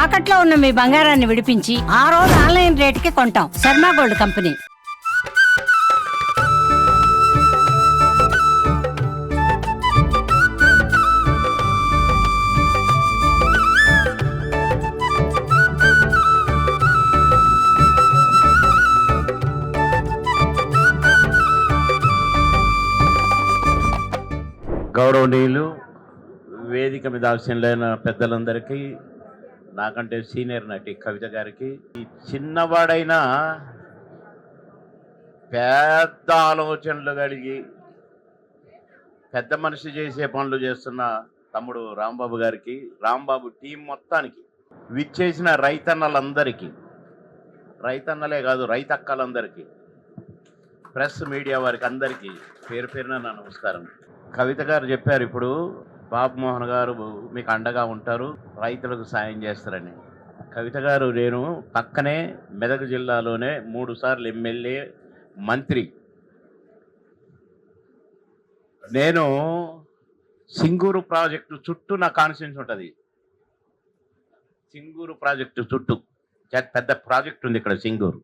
తాకట్లో ఉన్న మీ బంగారాన్ని విడిపించి ఆ రోజు ఆన్లైన్ రేటుకి కొంటాం. Sharma gold company. గౌరవనీయులు వేదిక మీద ఆశీనులైన పెద్దలందరికీ నాకంటే సీనియర్ నటి కవిత గారికి ఈ చిన్నవాడైనా పెద్ద ఆలోచనలు కలిగి పెద్ద మనిషి చేసే పనులు చేస్తున్న తమ్ముడు రాంబాబు గారికి రాంబాబు టీం మొత్తానికి విచ్చేసిన రైతన్నలందరికీ రైతన్నలే కాదు రైతక్కలందరికీ ప్రెస్ మీడియా వారికి అందరికీ పేరు పేరున నా నమస్కారం. కవిత గారు చెప్పారు ఇప్పుడు బాబు మోహన్ గారు మీకు అండగా ఉంటారు. రైతులకు సాయం చేస్తారని. కవిత గారు నేను పక్కనే మెదక్ జిల్లాలోనే మూడు సార్లు ఎమ్మెల్యే మంత్రి. నేను సింగూరు ప్రాజెక్టు చుట్టూ నా కాన్ఫిడెన్స్ ఉంటుంది. సింగూరు ప్రాజెక్టు చుట్టూ. పెద్ద ప్రాజెక్ట్ ఉంది ఇక్కడ సింగూరు.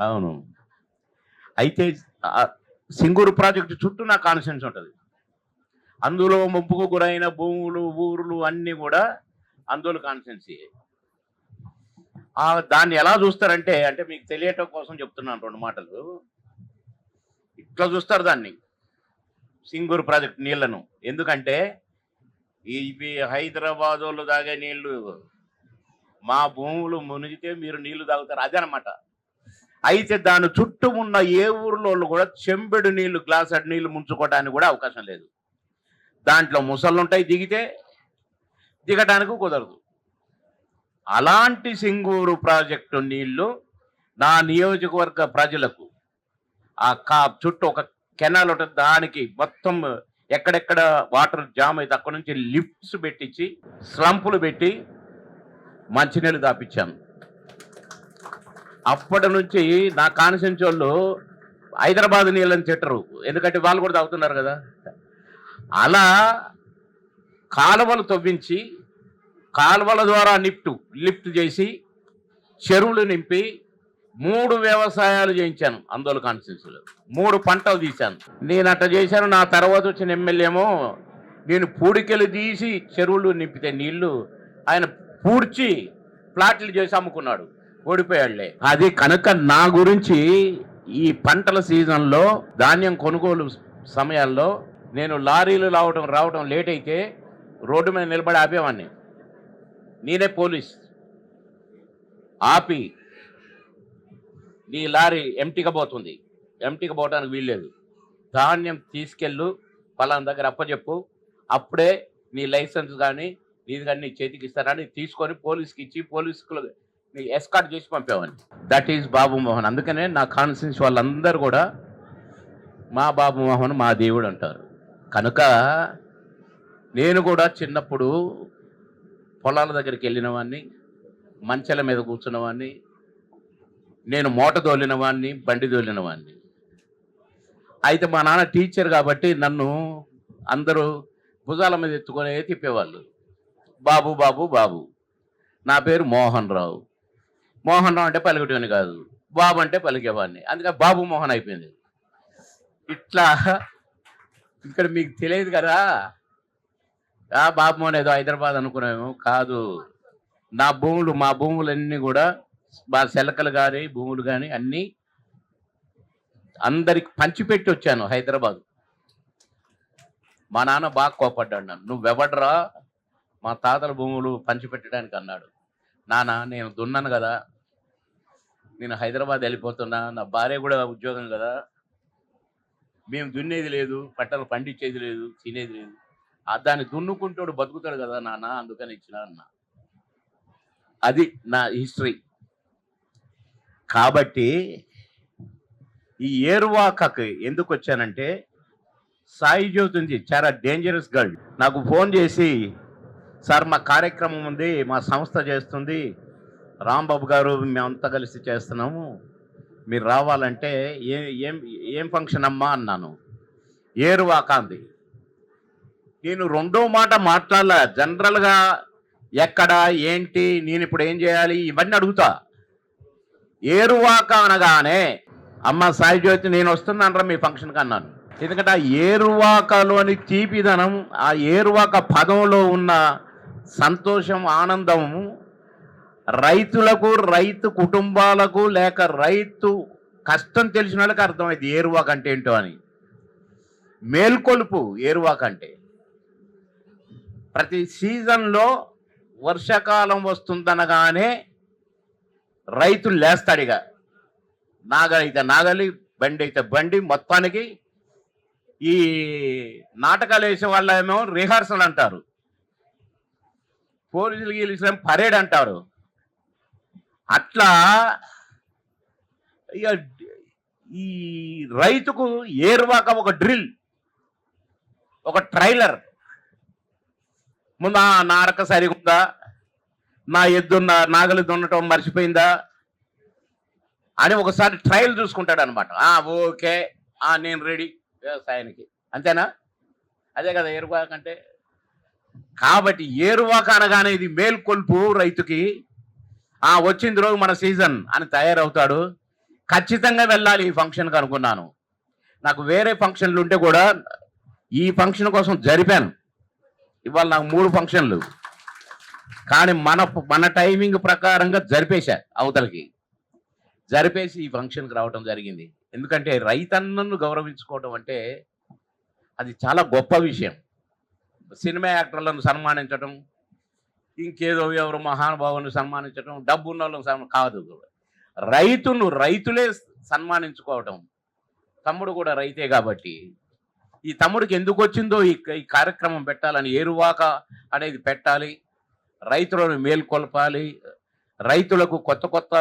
అవును. అయితే సింగూరు ప్రాజెక్టు చుట్టూ నా కాన్ఫిడెన్స్ ఉంటుంది. అందులో ముప్పుకు గురైన భూములు ఊర్లు అన్నీ కూడా అందులో కాన్సెన్సీ ఆ దాన్ని ఎలా చూస్తారంటే అంటే మీకు తెలియటం కోసం చెప్తున్నాను రెండు మాటలు. ఇట్లా చూస్తారు దాన్ని. సింగూరు ప్రాజెక్ట్ నీళ్ళను. ఎందుకంటే ఇవి హైదరాబాద్ వాళ్ళు తాగే నీళ్ళు మా భూములు మునిగితే మీరు నీళ్ళు తాగుతారు. అదనమాట అయితే దాని చుట్టూ ఉన్న ఏ ఊర్లో వాళ్ళు కూడా చెంబెడు నీళ్ళు గ్లాస్ నీళ్ళు ముంచుకోవడానికి కూడా అవకాశం లేదు. దాంట్లో ముసళ్ళు ఉంటాయి దిగితే దిగడానికి కుదరదు. అలాంటి సింగూరు ప్రాజెక్టు నీళ్ళు నా నియోజకవర్గ ప్రజలకు ఆ కా చుట్టూ ఒక కెనాల్ ఉంటుంది దానికి మొత్తం ఎక్కడెక్కడ వాటర్ జామ్ అయితే అక్కడ నుంచి లిఫ్ట్స్ పెట్టించి స్లంపులు పెట్టి మంచినీళ్ళు దాపించాను అప్పటి నుంచి నా కాన్సెన్స్ వాళ్ళు హైదరాబాద్ నీళ్ళని తిట్టరు. ఎందుకంటే వాళ్ళు కూడా తాగుతున్నారు కదా. అలా కాలువలు తవ్వించి కాలువల ద్వారా నిప్టు లిఫ్ట్ చేసి చెరువులు నింపి మూడు వ్యవసాయాలు చేయించాను అందోళ కాన్స్టిట్యూన్సీలో. మూడు పంటలు తీశాను. నేను అట్ట చేశాను నా తర్వాత వచ్చిన ఎమ్మెల్యేమో నేను పూడికెలు తీసి చెరువులు నింపితే నీళ్ళు ఆయన పూడ్చి ప్లాట్లు చేసి అమ్ముకున్నాడు. ఓడిపోయాడులే. అది కనుక నా గురించి ఈ పంటల సీజన్లో ధాన్యం కొనుగోలు సమయాల్లో నేను లారీలు రావటం రావటం లేట్ అయితే రోడ్డు మీద నిలబడి ఆపేవాడిని నేనే పోలీస్. ఆపి నీ లారీ ఎంటీగా పోతుంది. ఎంటీగా పోవడానికి వీల్లేదు. ధాన్యం తీసుకెళ్ళు పలానా దగ్గర అప్పచెప్పు. అప్పుడే నీ లైసెన్స్ కానీ నీది కానీ నీ చేతికి ఇస్తారని తీసుకొని పోలీస్కి ఇచ్చి పోలీసుకు నీ ఎస్కాట్ చేసి పంపేవాడిని దట్ ఈజ్ బాబు మోహన్. అందుకనే నా కాన్ఫిడెన్స్ వాళ్ళందరూ కూడా మా బాబు మోహన్ మా దేవుడు అంటారు. కనుక నేను కూడా చిన్నప్పుడు పొలాల దగ్గరికి వెళ్ళిన వాడిని మంచెల మీద కూర్చున్నవాడిని నేను మూట దోలిన వాడిని బండి దోలిన వాడిని అయితే మా నాన్న టీచర్ కాబట్టి నన్ను అందరూ భుజాల మీద ఎత్తుకునే తిప్పేవాళ్ళు. బాబు బాబు బాబు. నా పేరు మోహన్ రావు. మోహన్ రావు అంటే పలికేటోని కాదు. బాబు అంటే పలికేవాడిని. అందుకే బాబు మోహన్ అయిపోయింది. ఇట్లా ఇక్కడ మీకు తెలియదు కదా? ఆ బాబు ఏదో హైదరాబాద్ అనుకున్నాము కాదు. నా భూములు మా భూములన్నీ కూడా మా శెలకలు కానీ భూములు కానీ అన్నీ అందరికి పంచిపెట్టి వచ్చాను హైదరాబాద్. మా నాన్న బాగా కోపడ్డాడు నన్ను. నువ్వెవడరా? మా తాతల భూములు పంచిపెట్టడానికి అన్నాడు. నాన్న నేను దున్నాను కదా. నేను హైదరాబాద్ వెళ్ళిపోతున్నా. నా భార్య కూడా ఉద్యోగం కదా. మేము దున్నేది లేదు పంటలు పండించేది లేదు తినేది లేదు. దాన్ని దున్నుకుంటాడు బతుకుతాడు కదా నాన్న అందుకని ఇచ్చిన అన్న. అది నా హిస్టరీ. కాబట్టి ఈ ఏర్వాకకి ఎందుకు వచ్చానంటే సాయి జ్యోతి ఉంది చాలా డేంజరస్ గర్ల్ నాకు ఫోన్ చేసి సార్ మా కార్యక్రమం ఉంది మా సంస్థ చేస్తుంది. రాంబాబు గారు మేమంతా కలిసి చేస్తున్నాము. మీరు రావాలంటే ఏ ఏం ఏం ఫంక్షన్ అమ్మా అన్నాను. ఏరువాకాంది నేను రెండో మాట మాట్లాడలే. జనరల్గా ఎక్కడ ఏంటి నేను ఇప్పుడు ఏం చేయాలి ఇవన్నీ అడుగుతా. ఏరువాక అనగానే అమ్మ సాయి జ్యోతి నేను వస్తున్నానరా మీ ఫంక్షన్కి అన్నాను. ఎందుకంటే ఆ ఏరువాకలోని తీపిదనం ఆ ఏరువాక పదంలో ఉన్న సంతోషం ఆనందము రైతులకు రైతు కుటుంబాలకు లేక రైతు కష్టం తెలిసిన వాళ్ళకి అర్థమైంది ఏరువాక్ అంటే ఏంటో అని. మేల్కొలుపు ఏరువాక్ అంటే. ప్రతి సీజన్లో వర్షాకాలం వస్తుందనగానే రైతు లేస్తాడిగా నాగలి అయితే నాగలి బండి అయితే బండి మొత్తానికి ఈ నాటకాలు వేసే వాళ్ళేమో రిహార్సల్ అంటారు. పోలీసులు గీలిసిన పరేడ్ అంటారు. అట్లా ఇక ఈ రైతుకు ఏర్వాక ఒక డ్రిల్ ఒక ట్రైలర్. ముందు నారక సరిగుందా? నా ఎద్దున్న నాగలి దున్నటం మర్చిపోయిందా? అని ఒకసారి ట్రయల్ చూసుకుంటాడు అనమాట ఓకే నేను రెడీ వ్యవసాయానికి. అంతేనా? అదే కదా ఏరువాక అంటే. కాబట్టి ఏరువాక అనగానే ఇది మేల్కొల్పు రైతుకి. ఆ వచ్చింది రోజు మన సీజన్ అని తయారవుతాడు. ఖచ్చితంగా వెళ్ళాలి ఈ ఫంక్షన్కి అనుకున్నాను. నాకు వేరే ఫంక్షన్లు ఉంటే కూడా ఈ ఫంక్షన్ కోసం జరిపాను. ఇవాళ నాకు మూడు ఫంక్షన్లు కానీ మన మన టైమింగ్ ప్రకారంగా జరిపేశా అవతలకి. జరిపేసి ఈ ఫంక్షన్కి రావడం జరిగింది. ఎందుకంటే రైతన్నను గౌరవించుకోవడం అంటే అది చాలా గొప్ప విషయం. సినిమా యాక్టర్లను సన్మానించడం ఇంకేదో ఎవరు మహానుభావులను సన్మానించడం డబ్బు ఉన్న వాళ్ళని కాదు. రైతును రైతులే సన్మానించుకోవటం. తమ్ముడు కూడా రైతే కాబట్టి ఈ తమ్ముడికి ఎందుకు వచ్చిందో ఈ ఈ కార్యక్రమం పెట్టాలని ఏరువాక అనేది పెట్టాలి. రైతులను మేల్కొల్పాలి. రైతులకు కొత్త కొత్త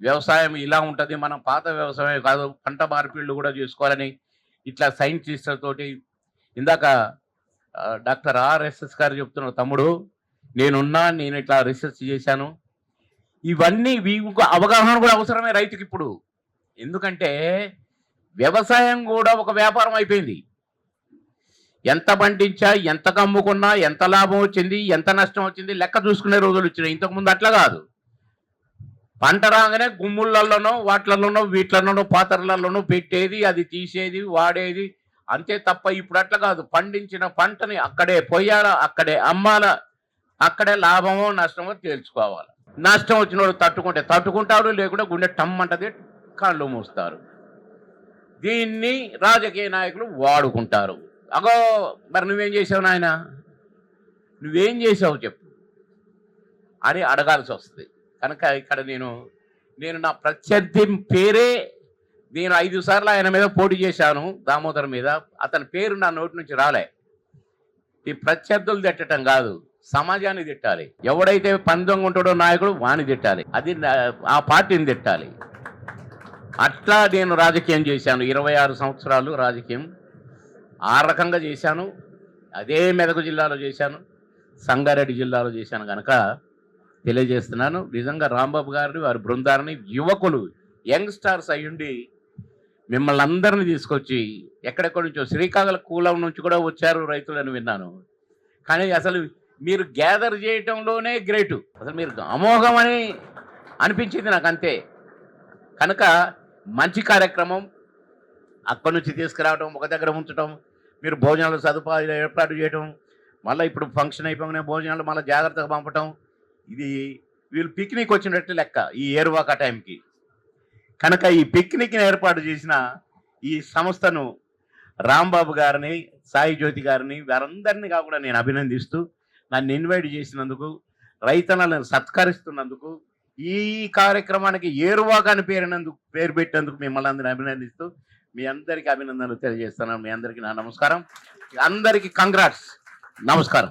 వ్యవసాయం ఇలా ఉంటుంది. మనం పాత వ్యవసాయం కాదు పంట మార్పిళ్ళు కూడా చేసుకోవాలని ఇట్లా సైంటిస్టులతోటి ఇందాక డాక్టర్ ఆర్ఎస్ఎస్ గారు చెప్తున్న తమ్ముడు. నేనున్నా నేను ఇట్లా రీసెర్చ్ చేశాను. ఇవన్నీ వీకు అవగాహన కూడా అవసరమే రైతుకి ఇప్పుడు. ఎందుకంటే వ్యవసాయం కూడా ఒక వ్యాపారం అయిపోయింది. ఎంత పండించా ఎంత కమ్ముకున్నా ఎంత లాభం వచ్చింది ఎంత నష్టం వచ్చింది లెక్క చూసుకునే రోజులు వచ్చినాయి. ఇంతకుముందు అట్లా కాదు. పంట రాగానే గుమ్ములలోనో వాటిలలోనో వీటిలలోనో పాత్రలలోనో పెట్టేది అది తీసేది వాడేది. అంతే తప్ప ఇప్పుడు అట్లా కాదు. పండించిన పంటని అక్కడే పొయ్యాల అక్కడే అమ్మాల అక్కడే లాభమో నష్టమో తేల్చుకోవాలి. నష్టం వచ్చిన వాడు తట్టుకుంటే తట్టుకుంటాడు లేకుంటే గుండె టమ్మంటది కళ్ళు మూస్తారు. దీన్ని రాజకీయ నాయకులు వాడుకుంటారు. అగో మరి నువ్వేం చేసావు నాయన? నువ్వేం చేసావు చెప్పు. అని అడగాల్సి వస్తుంది. కనుక ఇక్కడ నేను నేను నా ప్రత్యర్థి పేరే నేను ఐదు సార్లు ఆయన మీద పోటీ చేశాను దామోదర్ మీద. అతని పేరు నా నోటి నుంచి రాలే. ఈ ప్రత్యర్థులు తిట్టడం కాదు. సమాజాన్ని తిట్టాలి. ఎవడైతే పందొంగ ఉంటాడో నాయకుడు వాని తిట్టాలి. అది నా- ఆ పార్టీని తిట్టాలి. అట్లా నేను రాజకీయం చేశాను. ఇరవై ఆరు సంవత్సరాలు రాజకీయం ఆ రకంగా చేశాను. అదే మెదక్ జిల్లాలో చేశాను. సంగారెడ్డి జిల్లాలో చేశాను కనుక తెలియజేస్తున్నాను. నిజంగా రాంబాబు గారిని వారి బృందాన్ని యువకులు యంగ్స్టార్స్ అయ్యుండి మిమ్మల్ని అందరిని తీసుకొచ్చి ఎక్కడెక్కడి నుంచో శ్రీకాకుళం కూలం నుంచి కూడా వచ్చారు రైతులని విన్నాను. కానీ అసలు మీరు గ్యాదర్ చేయటంలోనే గ్రేటు అసలు మీరు అమోఘమని అనిపించింది నాకు అంతే కనుక మంచి కార్యక్రమం అక్కడి నుంచి తీసుకురావడం ఒక దగ్గర ఉంచడం మీరు భోజనాలు సదుపాయాలు ఏర్పాటు చేయడం మళ్ళీ ఇప్పుడు ఫంక్షన్ అయిపోగానే భోజనాలు మళ్ళీ జాగ్రత్తగా పంపటం ఇది వీళ్ళు పిక్నిక్ వచ్చినట్టు లెక్క ఈ ఏరువాక టైంకి. కనుక ఈ పిక్నిక్ని ఏర్పాటు చేసిన ఈ సంస్థను రాంబాబు గారిని సాయి జ్యోతి గారిని వారందరినీ కాకుండా నేను అభినందిస్తూ నన్ను ఇన్వైట్ చేసినందుకు రైతన్నలను సత్కరిస్తున్నందుకు ఈ కార్యక్రమానికి ఏరువాక అని పేరినందుకు పేరు పెట్టినందుకు మిమ్మల్ని అందరిని అభినందిస్తూ మీ అందరికీ అభినందనలు తెలియజేస్తున్నాను. మీ అందరికీ నా నమస్కారం. అందరికీ కంగ్రాట్స్ నమస్కారం.